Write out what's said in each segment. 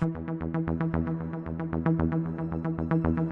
Thank you.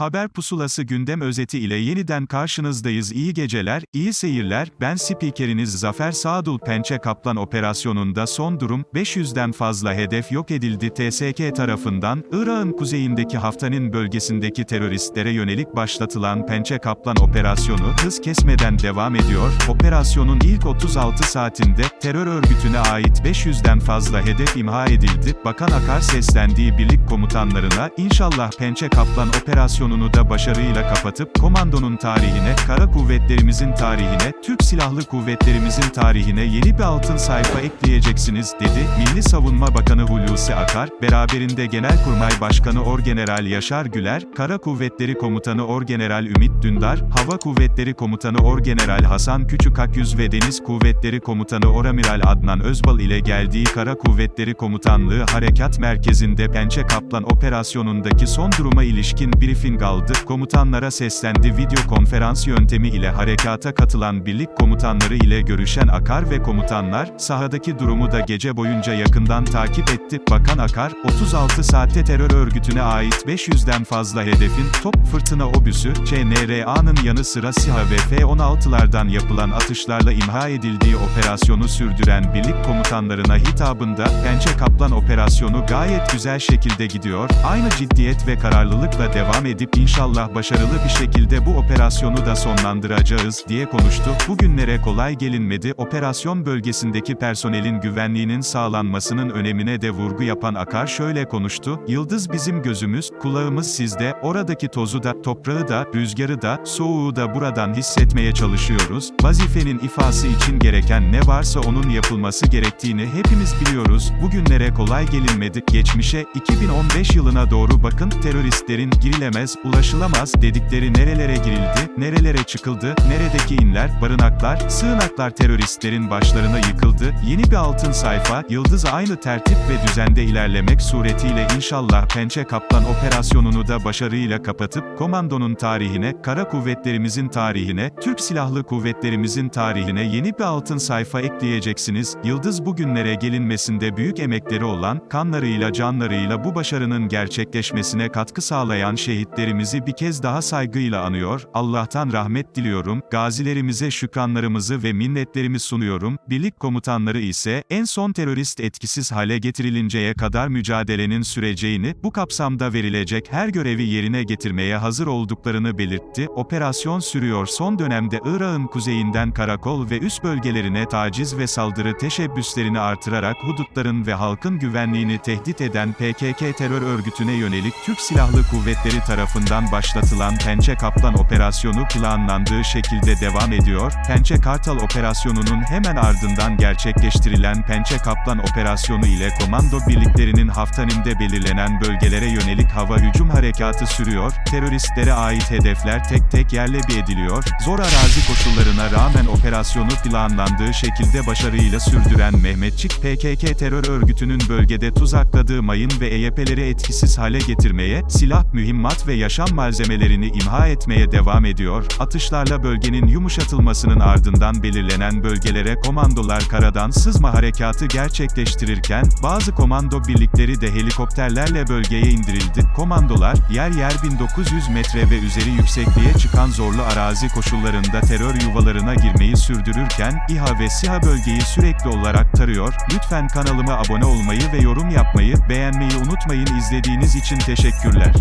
Haber pusulası gündem özeti ile yeniden karşınızdayız. İyi geceler, iyi seyirler. Ben spikeriniz Zafer Sadul Pençe Kaplan operasyonunda son durum 500'den fazla hedef yok edildi. TSK tarafından Irak'ın kuzeyindeki Haftanin bölgesindeki teröristlere yönelik başlatılan Pençe Kaplan operasyonu hız kesmeden devam ediyor. Operasyonun ilk 36 saatinde terör örgütüne ait 500'den fazla hedef imha edildi. Bakan Akar seslendiği birlik komutanlarına inşallah Pençe Kaplan operasyonunu da başarıyla kapatıp komandonun tarihine, kara kuvvetlerimizin tarihine, Türk Silahlı Kuvvetlerimizin tarihine yeni bir altın sayfa ekleyeceksiniz dedi. Milli Savunma Bakanı Hulusi Akar, beraberinde Genelkurmay Başkanı Orgeneral Yaşar Güler, Kara Kuvvetleri Komutanı Orgeneral Ümit Dündar, Hava Kuvvetleri Komutanı Orgeneral Hasan Küçükakyüz ve Deniz Kuvvetleri Komutanı Oramiral Adnan Özbal ile geldiği Kara Kuvvetleri Komutanlığı Harekat Merkezi'nde Pençe Kaplan operasyonundaki son duruma ilişkin briefing aldı. Komutanlara seslendi. Video konferans yöntemi ile harekata katılan birlik komutanları ile görüşen Akar ve komutanlar, sahadaki durumu da gece boyunca yakından takip etti. Bakan Akar, 36 saatte terör örgütüne ait 500'den fazla hedefin, top fırtına obüsü, ÇNRA'nın yanı sıra SİHA ve F-16'lardan yapılan atışlarla imha edildiği operasyonu sürdüren birlik komutanlarına hitabında, Pençe Kaplan operasyonu gayet güzel şekilde gidiyor, aynı ciddiyet ve kararlılıkla devam edip inşallah başarılı bir şekilde bu operasyonu da sonlandıracağız, diye konuştu. Bugünlere kolay gelinmedi, operasyon bölgesindeki personelin güvenliğinin sağlanmasının önemine de vurgu yapan Akar şöyle konuştu, Yıldız bizim gözümüz, kulağımız sizde, oradaki tozu da, toprağı da, rüzgarı da, soğuğu da buradan hissetmeye çalışıyoruz, vazifenin ifası için gereken ne varsa onun yapılması gerektiğini hepimiz biliyoruz, bugünlere kolay gelinmedi, geçmişe, 2015 yılına doğru bakın, teröristlerin girilemez, ulaşılamaz dedikleri nerelere girildi, nerelere çıkıldı, neredeki inler, barınaklar, sığınaklar teröristlerin başlarına yıkıldı, yeni bir altın sayfa, Yıldız aynı tertip ve düzende ilerlemek suretiyle inşallah Pençe Kaplan operasyonunu da başarıyla kapatıp, komandonun tarihine, kara kuvvetlerimizin tarihine, Türk Silahlı Kuvvetlerimizin tarihine yeni bir altın sayfa ekleyeceksiniz, Yıldız bugünlere gelinmesinde büyük emekleri olan, kanlarıyla canlarıyla bu başarının gerçekleşmesine katkı sağlayan şehitlerimizi bir kez daha saygıyla anıyor, Allah'tan rahmet diliyorum, gazilerimize şükranlarımızı ve minnetlerimi sunuyorum, birlik komutanları ise, en son terörist etkisiz hale getirilinceye kadar mücadelenin süreceğini, bu kapsamda verilecek her görevi yerine getirmeye hazır olduklarını belirtti, operasyon sürüyor. Son dönemde Irak'ın kuzeyinden karakol ve üst bölgelerine taciz ve saldırı teşebbüslerini artırarak hudutların ve halkın güvenliğini tehdit eden PKK terör örgütüne yönelik Türk Silahlı Kuvvetleri tarafından başlatılan Pençe Kaplan operasyonu planlandığı şekilde devam ediyor. Pençe Kartal operasyonunun hemen ardından gerçekleştirilen Pençe Kaplan operasyonu ile komando birliklerinin haftaninde belirlenen bölgelere yönelik hava hücum harekatı sürüyor. Teröristlere ait hedefler tek tek yerle bir ediliyor. Zor arazi koşullarına rağmen operasyonu planlandığı şekilde başarıyla sürdüren Mehmetçik PKK terör örgütünün bölgede tuzakladığı mayın ve EYP'leri etkisiz hale getirmeye, silah, mühimmat ve yaşam malzemelerini imha etmeye devam ediyor. Atışlarla bölgenin yumuşatılmasının ardından belirlenen bölgelere komandolar karadan sızma harekatı gerçekleştirirken, bazı komando birlikleri de helikopterlerle bölgeye indirildi. Komandolar, yer yer 1900 metre ve üzeri yüksekliğe çıkan zorlu arazi koşullarında terör yuvalarına girmeyi sürdürürken, İHA ve SİHA bölgeyi sürekli olarak tarıyor. Lütfen kanalıma abone olmayı ve yorum yapmayı, beğenmeyi unutmayın. İzlediğiniz için teşekkürler.